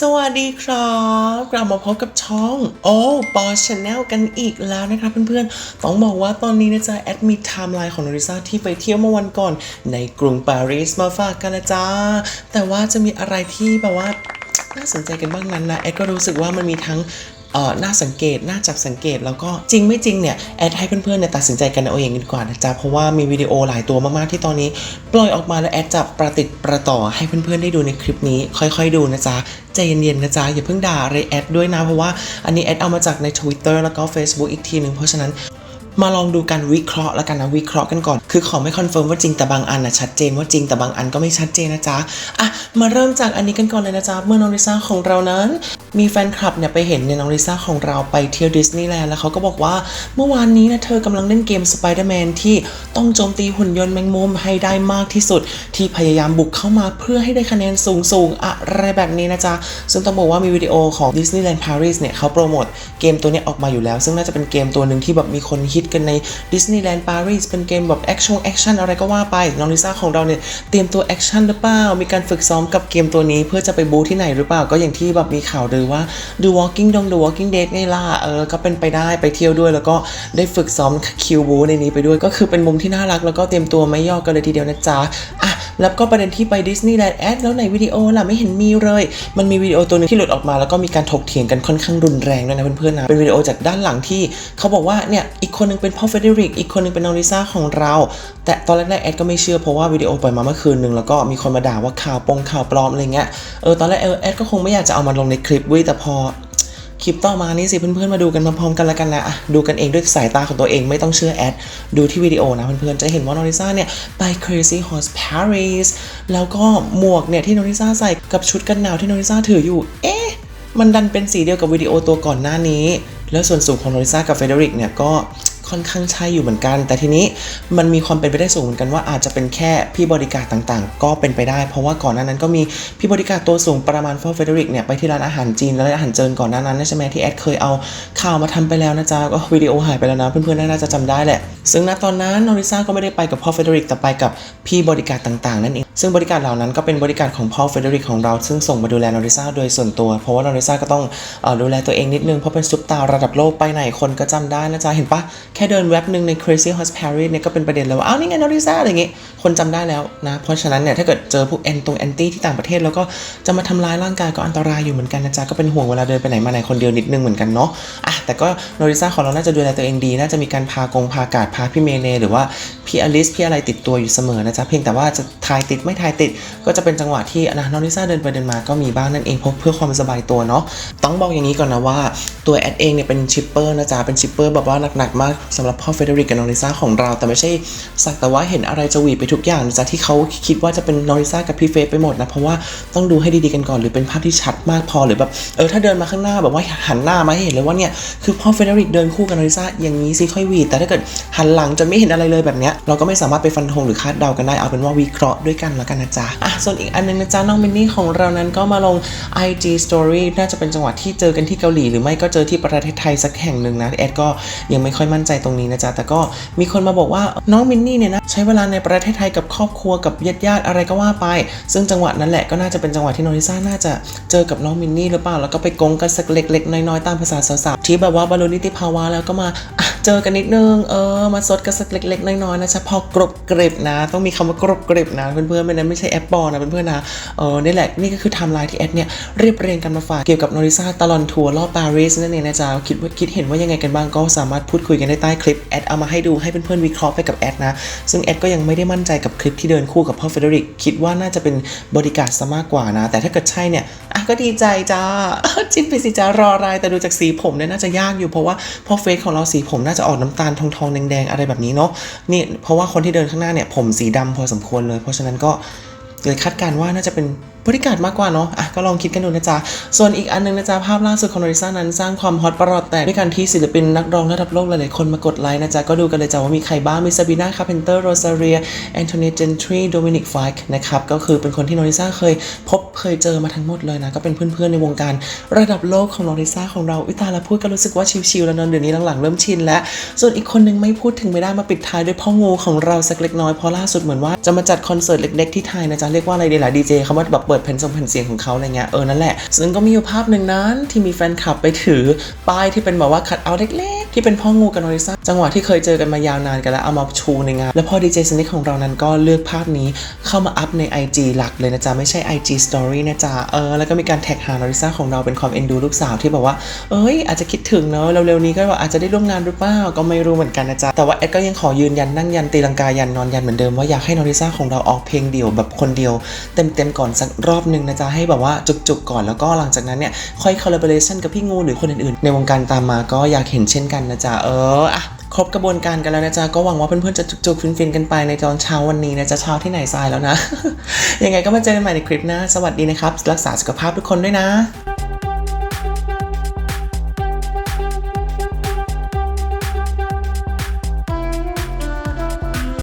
สวัสดีครับกลับมาพบกับช่องโอ้ปอชแนลกันอีกแล้วนะครับเพื่อนๆ ต้องบอกว่าตอนนี้นะจ๊ะแอดมิดไทม์ไลน์ของโนริซาที่ไปเที่ยวเมื่อวันก่อน ในกรุงปารีสมาฝากกันนะจ๊ะ แต่ว่าจะมีอะไรที่แบบว่าน่าสนใจกันบ้างนั้นนะแอดก็รู้สึกว่ามันมีทั้ง เออน่าสังเกตน่าจับสังเกตแล้วก็จริงไม่จริงเนี่ยแอดให้เพื่อนๆเนี่ยตัดสินใจกันเอาเองดีกว่านะจ๊ะเพราะว่ามีวิดีโอหลายตัวมากๆที่ตอนนี้ ปล่อยออกมาแล้วแอดจะประติดประต่อให้เพื่อนๆได้ดูในคลิปนี้ ค่อยๆดูนะจ๊ะใจเย็นๆนะจ๊ะอย่าเพิ่งด่าอะไรแอดด้วยนะเพราะว่าอันนี้แอดเอามาจากใน Twitter แล้วก็ Facebook อีกทีหนึ่งเพราะฉะนั้น มาลองดูการวิเคราะห์แล้วกันนะวิเคราะห์กันก่อน คือขอไม่คอนเฟิร์มว่าจริงแต่บางอันนะชัดเจนว่าจริงแต่บางอันก็ไม่ชัดเจนนะจ๊ะอะมาเริ่มจากอันนี้กันก่อนเลยนะจ๊ะเมื่อน้องลิซ่าของเรานั้น มีแฟนคลับเนี่ยไปเห็นเนี่ยน้องลิซ่าของเราไปเที่ยวดิสนีย์แลนด์แล้วเขาก็บอกว่าเมื่อวานนี้นะเธอกำลังเล่นเกมสไปเดอร์แมนที่ต้องโจมตีหุ่นยนต์แมงมุมให้ได้มากที่สุด ที่พยายามบุกเข้ามาเพื่อให้ได้คะแนนสูงๆอะไรแบบนี้นะจ๊ะซึ่งต้องบอกว่ามีวิดีโอของ Disneyland Paris เนี่ยเขาโปรโมทเกมตัวนี้ออกมาอยู่แล้ว ซึ่งน่าจะเป็นเกมตัวหนึ่งที่แบบมีคนฮิตกันใน Disneyland Paris เป็นเกมแบบแอคชั่นแอคชั่นอะไรก็ว่าไป น้องลิซ่าของเราเนี่ยเตรียมตัวแอคชั่นหรือเปล่า มีการฝึกซ้อมกับเกมตัวนี้เพื่อจะไปบูที่ไหนหรือเปล่า ก็อย่างที่แบบมีข่าวลือว่า The Walking ดง The Walking Dead ไงล่ะเออ ก็เป็นไปได้ไปเที่ยวด้วย แล้วก็ได้ฝึกซ้อมคิวบูในนี้ไปด้วย ก็คือเป็นมุมที่น่ารัก แล้วก็เตรียมตัวไม่ย่อกันเลยทีเดียวนะจ๊ะอะแล้วก็ประเด็นที่ไปดิสนีย์แลนด์แอดแล้วในวิดีโอล่ะไม่เห็นมีเลย มันมีวิดีโอตัวนึงที่หลุดออกมาแล้วก็มีการถกเถียงกันค่อนข้างรุนแรงด้วยนะเพื่อนๆนะเป็นวิดีโอจากด้านหลังที่เขาบอกว่าเนี่ยอีกคนนึงเป็นพ่อเฟเดริก อีกคนหนึงเป็นน้องลิซ่าของเรา แต่ตอนแรกๆแอดก็ไม่เชื่อเพราะว่าวิดีโอปล่อยมาเมื่อคืนหนึ่งแล้วก็มีคนมาด่าว่าข่าวปงข่าวปลอมอะไรเงี้ย เออตอนแรกแอดก็คงไม่อยากจะเอามาลงในคลิปเว้ยแต่พอคลิปต่อมานี่สิเพื่อนๆมาดูกันมาพร้อมกันแล้วกันนะอะดูกันเองด้วยสายตาของตัวเองไม่ต้องเชื่อแอด ดูที่วิดีโอนะเพื่อนๆจะเห็นว่าน้องลิซ่าเนี่ย ไป Crazy Horse Paris แล้วก็หมวกเนี่ยที่น้องลิซ่าใส่กับชุดกันหนาวที่น้องลิซ่าถืออยู่ เอ๊ะ มันดันเป็นสีเดียวกับวิดีโอตัวก่อนหน้านี้ แล้วส่วนสูงของโนริซ่ากับเฟเดริกเนี่ยก็ ค่อนข้างใช่อยู่เหมือนกัน แต่ทีนี้มันมีความเป็นไปได้สูงเหมือนกันว่าอาจจะเป็นแค่พี่บริการต่างๆ ก็เป็นไปได้ เพราะว่าก่อนหน้านั้นก็มีพี่บริการตัวสูงประมาณฟอร์เฟเดริกเนี่ยไปที่ร้านอาหารจีนและร้านอาหารเจินก่อนหน้านั้นนะใช่ไหมที่แอดเคยเอาข่าวมาทำไปแล้วนะจ๊ะก็วิดีโอหายไปแล้วนะเพื่อนๆน่าจะจำได้แหละ ซึ่งณตอนนั้นโนริซาก็ไม่ได้ไปกับพ่อเฟเดริกแต่ไปกับพี่บริการต่างๆนั่นเองซึ่งบริการเหล่านั้นก็เป็นบริการของพ่อเฟเดริกของเราซึ่งส่งมาดูแลนอริซาโดยส่วนตัว เพราะว่านอริซาก็ต้องออดูแลตัวเองนิดนึงเพราะเป็นซุปตาร์ระดับโลกไปไหนคนก็จำได้นะจ๊ะเห็นปะแค่เดินแว็บหนึ่งใน Crazy Horse Paris เนี่ยก็เป็นประเด็นแล้วว่า อ้าว นี่ไงนอริซาอะไรอย่างงี้คนจำได้แล้วนะ เพราะฉะนั้นเนี่ยถ้าเกิดเจอพวกแอนตรงแอนตี้ที่ต่างประเทศ แล้วก็จะมาทำร้ายร่างกายก็อันตรายอยู่เหมือนกันนะจ๊ะ ก็เป็นห่วงเวลาเดินไปไหนมาไหนคนเดียวนิดนึงเหมือนกันเนาะอะแต่ก็นอริซาของเราน่าจะดูแลตัวเองดี น่าจะมีการพากงพากาดพาพี่เมเนหรือว่าพี่อลิสพี่อะไรติดตัวอยู่เสมอนะจ๊ะเพียงแต่ว่าจะทายติดไม่ทายติด ก็จะเป็นจังหวะที่นะน้องลิซ่าเดินไปเดินมาก็มีบ้างนั่นเองเพราะเพื่อความสบายตัวเนาะต้องบอกอย่างนี้ก่อนนะว่าตัวแอดเองเนี่ยเป็นชิปเปอร์นะจ๊ะเป็นชิปเปอร์แบบว่าหนักๆมากสำหรับพ่อเฟเดริกกับน้องลิซ่าของเรา แต่ไม่ใช่สักแต่ว่าเห็นอะไรจะหวีดไปทุกอย่างจ๊ะที่เขาคิดว่าจะเป็นน้องลิซ่ากับพี่เฟสไปหมดนะเพราะว่าต้องดูให้ดีๆกันก่อนหรือเป็นภาพที่ชัดมากพอหรือแบบเออถ้าเดินมาข้างหน้าแบบว่าหันหน้ามาให้เห็นเลยว่าเนี่ยคือพ่อเฟเดริกเดินคู่กับน้องลิซ่าอย่างนี้สิค่อยหวีดแต่ถ้าเกิดหันหลังจนไม่เห็นอะไรเลยแบบเนี้ยเราก็ไม่สามารถไปฟันธงหรือคาดเดากันได้เอาเป็นว่าวิเคราะห์ด้วยกันแล้วกันนะจ๊ะอะส่วนอีกอันนึงนะจ๊ะน้องมินนี่ของเรานั้นก็มาลง IG Story น่าจะเป็นจังหวะที่เจอกันที่เกาหลีหรือไม่ก็เจอที่ประเทศไทยสักแห่งหนึ่งนะแอดก็ยังไม่ค่อยมั่นใจตรงนี้นะจ๊ะแต่ก็มีคนมาบอกว่าน้องมินนี่เนี่ยนะใช้เวลาในประเทศไทยกับครอบครัวกับญาติญาติอะไรก็ว่าไป ซึ่งจังหวะนั้นแหละก็น่าจะเป็นจังหวะที่น้องลิซ่าน่าจะเจอกับน้องมินนี่หรือเปล่าแล้วก็ไปกงกันสักเล็กๆน้อยๆตามภาษาสาวๆที่แบบว่าบรรลุนิติภาวะแล้วก็มา เจอกันนิดนึง เออ มาซดกันสักเล็ก ๆ น้อยๆนะจ๊ะพอกรบกริบนะ ต้องมีคำว่ากรบกริบนะเพื่อนๆไม่นั้นไม่ใช่แอปปอนะเพื่อนๆนะ เออนี่แหละนี่ก็คือไทม์ไลน์ที่แอดเนี่ยเรียบเรียงกันมาฝากเกี่ยวกับโนริซาตลอนทัวร์รอบปารีสนั่นเองนะจ๊ะคิดว่าคิดเห็นว่ายังไงกันบ้างก็สามารถพูดคุยกันได้ใต้คลิปแอดเอามาให้ดูให้เพื่อนๆวิเคราะห์ไปกับแอดนะ ซึ่งแอดก็ยังไม่ได้มั่นใจกับคลิปที่เดินคู่กับพ่อเฟเดริกคิดว่าน่าจะเป็นบริการซะมากกว่านะ แต่ถ้าเกิดใช่เนี่ยอะก็ดีใจจ้าจิ้นไปสิจ้ารออะไรแต่ดูจากสีผมเนี่ยน่าจะยากอยู่เพราะว่าพ่อเฟซของเราสีผมน่าจะออกน้ำตาลทองทองๆแดงๆอะไรแบบนี้เนาะนี่เพราะว่าคนที่เดินข้างหน้าเนี่ยผมสีดำพอสมควรเลย เพราะฉะนั้นก็เลยคาดการณ์ว่าน่าจะเป็น บริการมากกว่าเนาะอะก็ลองคิดกันดูนะจ๊ะ ส่วนอีกอันนึงนะจ๊ะ ภาพล่าสุดของโนริซ่านั้นสร้างความฮอตประหลอดแตกด้วยการที่ศิลปินนักร้องระดับโลกหลายๆคนมากดไลค์นะจ๊ะ ก็ดูกันเลยจ้ะว่ามีใครบ้าง มีซาบีนาคาเพนเตอร์โรซาเรียแอนโทนีเจนทรีโดมินิกไฟค์นะครับ ก็คือเป็นคนที่โนริซ่าเคยพบเคยเจอมาทั้งหมดเลยนะ ก็เป็นเพื่อนๆในวงการระดับโลกของโนริซ่าของเราวิตาล้วพูดก็รู้สึกว่าชิลๆแล้วนอะเดี๋ยวนี้หลังๆเริ่มชินแล้ว ส่วนอีกคนนึงไม่พูดถึงไม่ได้มาปิดท้ายด้วยพ่องูของเราสักเล็กน้อยเพราะล่าสุดเหมือนว่าจะมาจัดคอนเสิร์ตเล็กๆที่ไทยนะจ๊ะเรียกว่าอะไรดีล่ะดีเจคำว่าแบบเปิดปิดเพนทรงเพนเสียงของเขาอะไรเงี้ยเออนั่นแหละ ซึ่งก็มีอยู่ภาพหนึ่งนั้นที่มีแฟนคลับไปถือป้ายที่เป็นแบบว่าคัดเอาเล็ก ที่เป็นพ่องูกับโนริซาจังหวะที่เคยเจอกันมายาวนานกันแล้วเอามาชูในงาน แล้วพอดีเจสนิกของเรานั้นก็เลือกภาพนี้เข้ามาอัพใน IG หลักเลยนะจ๊ะ ไม่ใช่ IG Story นะจ๊ะ เออ แล้วก็มีการแท็กหาโนริซาของเราเป็นความเอ็นดูลูกสาวที่แบบว่า เอ้ย อาจจะคิดถึงเนอะเร็วๆนี้ก็แบบอาจจะได้ร่วมงานหรือเปล่าก็ไม่รู้เหมือนกันนะจ๊ะ แต่ว่าแอดก็ยังขอยืนยันนั่งยันตีลังกายันนอนยันเหมือนเดิมว่าอยากให้โนริซาของเราออกเพลงเดี่ยวแบบคนเดียวเต็มๆก่อนสักรอบหนึ่งนะจ๊ะให้แบบว่าจุกๆก่อนแล้วก็หลังจากนั้นเนี่ยค่อยคอลลาบอร์เรชันกับพี่งูหรือคนอื่นๆ ในวงการตามมาก็อยากเห็นเช่นกันนะจ๊ะเอออะครบกระบวนการกันแล้วนะจ๊ะก็หวังว่าเพื่อนๆจะจุกๆฟินๆกันไปในตอนเช้าวันนี้นะจ๊ะเช้าที่ไหนทรายแล้วนะยังไงก็มาเจอกันใหม่ในคลิปหน้าสวัสดีนะครับ รักษาสุขภาพทุกคนด้วยนะ